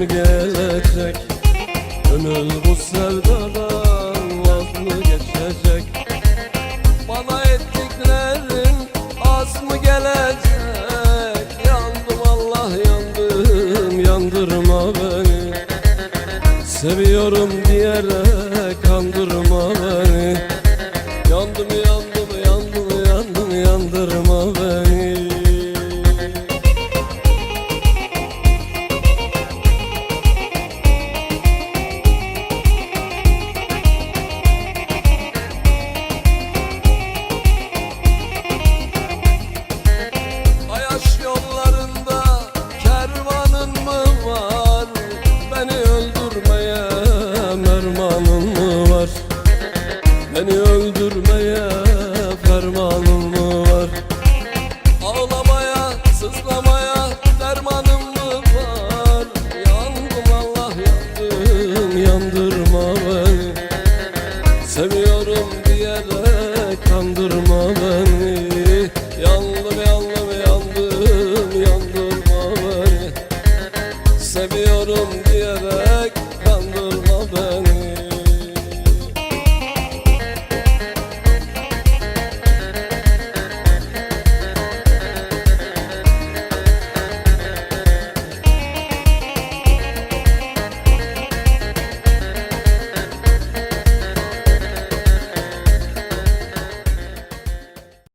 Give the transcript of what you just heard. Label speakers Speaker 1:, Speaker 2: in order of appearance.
Speaker 1: gün gelecek Gönül bu sevdadan vaz geçecek. Bana ettiklerin az mı gelecek? Yandım Allah yandım yandırma beni. Seviyorum diyerek kandırma beni. olan